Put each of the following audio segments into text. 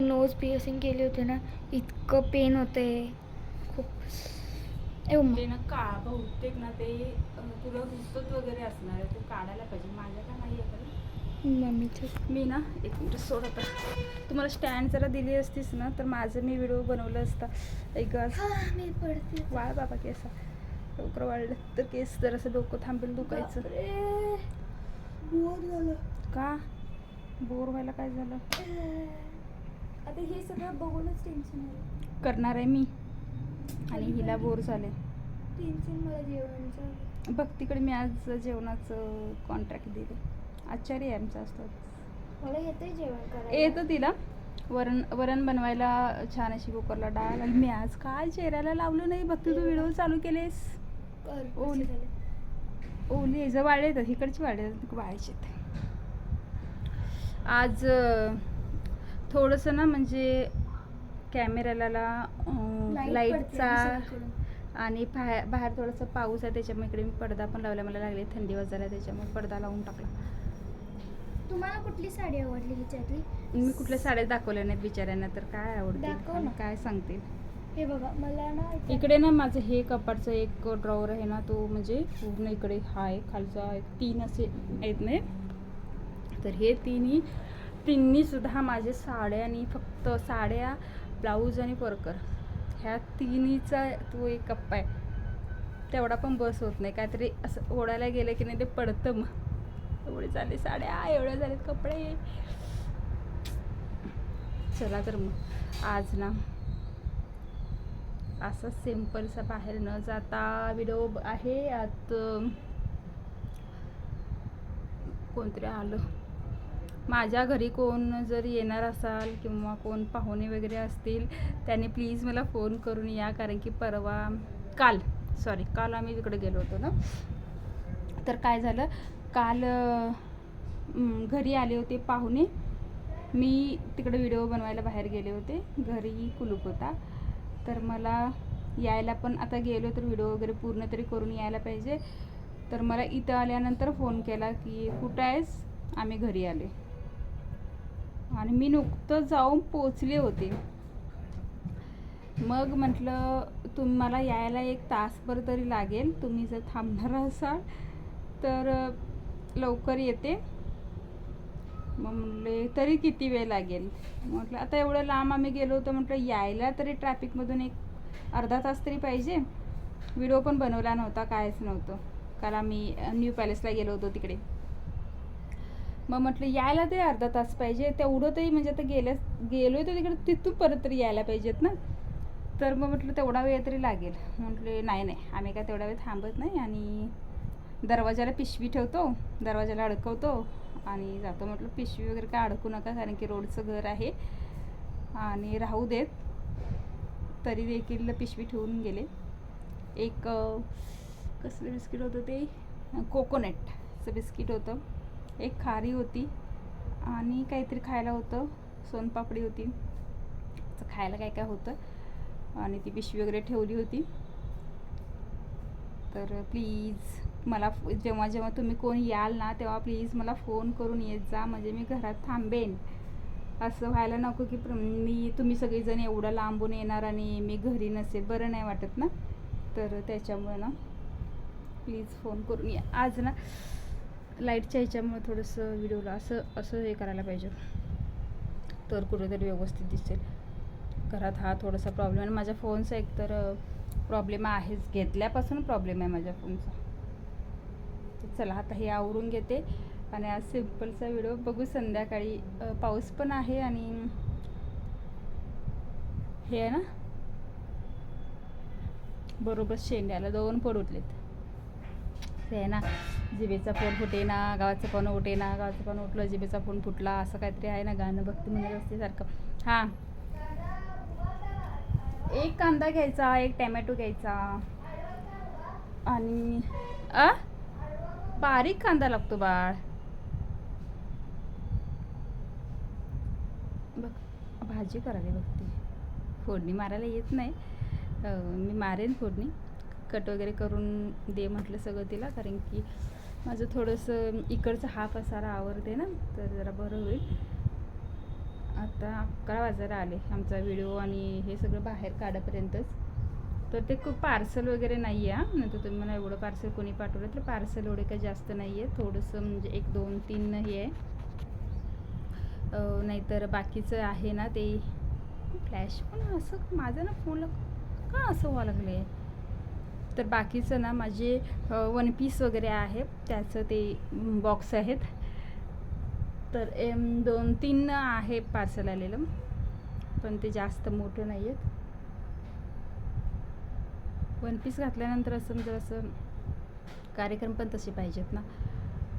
Knows piercing केली होती ना इतकं पेन होते खूप. एव ते ना का बहुतेक ना ते तुला रुसत वगैरे असणार आहे ते काढायला पाहिजे. माझ्या का नाही आहे. मम्मीचं. मी ना एक मिनिट सोड आता. तुम्हाला स्टँड जरा दिली असतीस ना तर माझं मी व्हिडिओ बनवलं असता. एक मी पडते. वाळ बाबा केस. लवकर वाढलं तर केस जरासं डोकं थांबेल दुखायचं. बोर झालं. का? बोर व्हायला काय झालं? आता हे सगळं बघूनच टेन्शन आलं. करणार आहे मी. आणि हिला बोर झाले टेन्शन मला जेवणाचं. बघ तिकडे मी आज जेवणाचं कॉन्ट्रॅक्ट दिले आचार्य आहे आमचा असतात. मला येतंय जेवण करायला. येतं तिला. वरण वरण बनवायला छान अशी कुकरला डाळ आणि मी आज काय चेहऱ्याला लावलं नाही. बघ तू व्हिडिओ चालू केलेस. कर, ओली. झाले? ओली याचं वाळे येतात इकडची वाळे येतात वाळायचे आज अं, थोडंसं ना म्हणजे कॅमेऱ्याला Light लाईटचा. आणि बाहेर बाहेर थोडासा पाऊस आहे त्याच्यामुळे इकडे मी पडदा पण लावला मला लागले थंडी वाजायला त्याच्यामुळे पडदा लावून टाकला. तुम्हाला कुठली साडी आवडली हिच्यातली मी कुठल्या साड्या दाखवल्या नाहीत बिचाऱ्यांना तर काय ना. काय सांगतील? हे बघा मला ना इकडे ना माझं हे कपाटचं एक ड्रॉवर आहे ना तो म्हणजे पूर्ण इकडे हा आहे खालचा एक तीन असे आहेत नाही तर हे तिन्ही तिन्हीसुद्धा माझे साड्या आणि फक्त साड्या ब्लाऊज आणि परकर. ह्या तिन्हीचा तो एक कप्पा आहे. तेवढा पण बस होत नाही. काहीतरी असं ओढायला गेलं की नाही ते पडतं मग. एवढे झाले साड्या एवढे झालेत कपडे. चला तर मग. आज ना असं सिम्पलचा बाहेर न जाता व्हिडिओ आहे. आत कोणतरी आलं. माझ्या घरी कोण जर येणार असाल किंवा कोण पाहुणे वगैरे असतील त्यांनी प्लीज मला फोन करून या. कारण की परवा काल सॉरी काल आम्ही तिकडे गेलो होतो ना. तर काय झालं काल घरी आले होते पाहुणे. मी तिकडे व्हिडिओ बनवायला बाहेर गेले होते. घरी कुलूप होता. तर मला यायला पण आता गेलो तर व्हिडिओ वगैरे पूर्ण तरी करून यायला पाहिजे. तर मला इथं आल्यानंतर फोन केला की कुठं आहेस? आम्ही घरी आले. आणि मी नुकतं जाऊन पोचले होते. मग म्हटलं तुम्हाला मला यायला एक तासभर तरी लागेल. तुम्ही जर थांबणार असाल तर लवकर येते. मग म्हटले तरी किती वेळ लागेल? म्हटलं आता एवढं लांब आम्ही गेलो होतो. म्हटलं यायला तरी ट्रॅफिकमधून एक अर्धा तास तरी पाहिजे. व्हिडिओ पण बनवला नव्हता कायच नव्हतं. काल आम्ही न्यू पॅलेसला गेलो होतो तिकडे. मग म्हटलं यायला ते अर्धा तास पाहिजे. तेवढं तरी म्हणजे आता गेल्यास गेलो तर तिकडे तिथून परत तरी यायला पाहिजेत ना? तर मग म्हटलं तेवढा वेळ तरी लागेल. म्हटले नाही नाही आम्ही काय तेवढा वेळ थांबत नाही आणि दरवाजाला पिशवी ठेवतो दरवाजाला अडकवतो आणि जातो. म्हटलं पिशवी वगैरे काय अडकू नका कारण की रोडचं घर आहे आणि राहू देत. तरी देखील पिशवी ठेवून गेले. एक कसलं बिस्किट होतं ते? कोकोनटचं बिस्किट होतं. एक खारी होती आणि काहीतरी खायला होतं सोनपापडी होती. खायला काय काय होतं आणि ती पिशवी वगैरे ठेवली होती. तर प्लीज मला जेव्हा जेव्हा तुम्ही कोण याल ना तेव्हा प्लीज मला फोन करून येत जा म्हणजे मी घरात थांबेन. असं व्हायला नको की प्र- मी तुम्ही सगळेजण एवढं लांबून येणार आणि मी घरी नसेल बरं नाही वाटत ना? तर त्याच्यामुळे ना प्लीज फोन करून या. आज ना लाईटच्या ह्याच्यामुळे थोडंसं व्हिडिओला असं असं हे करायला पाहिजे. तर कुठेतरी व्यवस्थित दिसेल. घरात हा थोडासा प्रॉब्लेम आणि माझ्या फोनचा एक तर प्रॉब्लेम आहेच. घेतल्यापासून प्रॉब्लेम आहे माझ्या फोनचा तर चला आता हे आवरून घेते. आणि आज सिम्पलचा व्हिडिओ बघू संध्याकाळी पाऊस पण आहे आणि हे आहे ना? बरोबर शेंड्याला दोन पड उठलेत ते आहे ना जिबेचा फोन फुटे ना गावाचं फोन उठे ना गावाचं फोन उठलं जिबेचा फोन फुटला असं काहीतरी आहे ना गाणं भक्ती म्हणत असते सारखं हां. एक कांदा घ्यायचा एक टॅमॅटो घ्यायचा. आणि बारीक कांदा लागतो बाळ. बघ भाजी करावी बघते फोडणी मारायला येत नाही. मी मारेन फोडणी. कट वगैरे करून दे म्हटलं सगळं तिला कारण की माझं थोडंसं इकडचं हा पसारा आवडते ना तर जरा बरं होईल. आता अकरा वाजायला आले आमचा व्हिडिओ आणि हे सगळं बाहेर काढापर्यंतच. तर ते खूप पार्सल वगैरे नाही आहे नंतर नाही तर तुम्ही मला एवढं पार्सल कोणी पाठवलं तर पार्सल एवढे काही जास्त नाही आहे थोडंसं म्हणजे एक दोन तीन हे आहे. नाहीतर बाकीचं आहे ना ते. फ्लॅश पण असं माझं ना फोन का असं व्हावं लागले तर बाकीचं ना माझे वन पीस वगैरे आहे. त्याचं ते बॉक्स आहेत. तर एम दोन तीन आहे पार्सल आलेलं. पण ते जास्त मोठं नाही आहेत वन पीस घातल्यानंतर असं जर असं कार्यक्रम पण तसे पाहिजेत ना.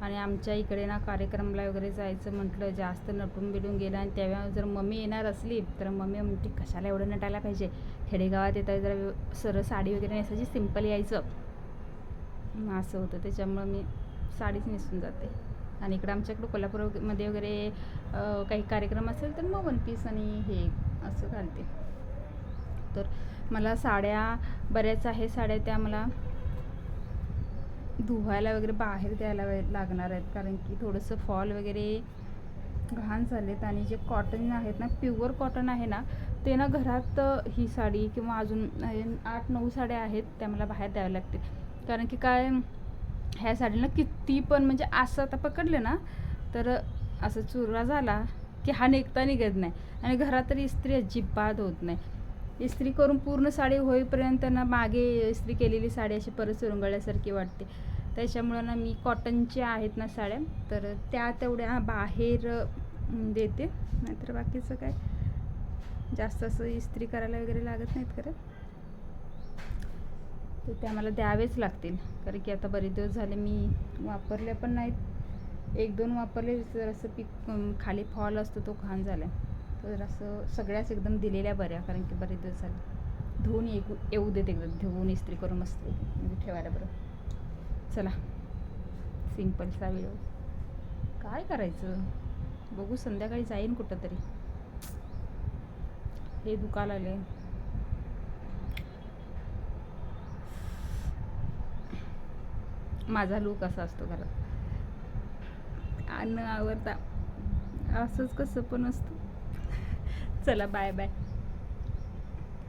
आणि आमच्या इकडे ना कार्यक्रमाला वगैरे जायचं म्हटलं जास्त नटून बिटून गेलं आणि तेव्हा जर मम्मी येणार असली तर मम्मी म्हणते कशाला एवढं नटायला पाहिजे? खेडेगावात येतात जरा सरळ साडी वगैरे नेसायची सिंपल यायचं. मग असं होतं. त्याच्यामुळं मी साडीच नेसून जाते. आणि इकडं आमच्याकडं कोल्हापूरमध्ये वगैरे काही कार्यक्रम असेल तर मग वन पीस आणि हे असं घालते. तर मला साड्या बऱ्याच आहे साड्या त्या मला धुवायला वगैरे बाहेर द्यायला लागणार आहेत. कारण की थोडंसं फॉल वगैरे घाण झालेत आणि जे कॉटन आहेत ना प्युअर कॉटन आहे ना ते ना घरात ही साडी किंवा अजून आठ नऊ साड्या आहेत त्या मला बाहेर द्याव्या लागतील. कारण की काय ह्या साडीला किती पण म्हणजे असं आता पकडलं ना तर असं चुरा झाला की हा निघता निघत नाही. आणि घरात तरी इस्त्री अजिबात होत नाही. इस्त्री करून पूर्ण साडी होईपर्यंत ना मागे इस्त्री केलेली साडी अशी परत चुरंगळल्यासारखी वाटते. त्याच्यामुळं ना मी कॉटनच्या आहेत ना साड्या तर त्या तेवढ्या बाहेर देते. नाहीतर बाकीचं काय? जास्त असं इस्त्री करायला वगैरे लागत नाहीत खरं. तर त्या मला द्यावेच लागतील. कारण की आता बरेच दिवस झाले मी वापरले पण नाहीत. एक दोन वापरले जर असं पीक खाली फॉल असतो तो घाण झाला तर असं सगळ्याच एकदम दिलेल्या बऱ्या कारण की बरेच दिवस झाले. धुवून येऊ येऊ देत एकदम. धुवून इस्त्री करून मस्त म्हणजे ठेवायला बरं. चला. सिम्पलचा व्हिडिओ काय करायचं? बघू संध्याकाळी जाईन कुठं तरी हे दुकान आले माझा लूक असा असतो घरात. अन्न आवडता. असंच कसं पण असतं. चला बाय बाय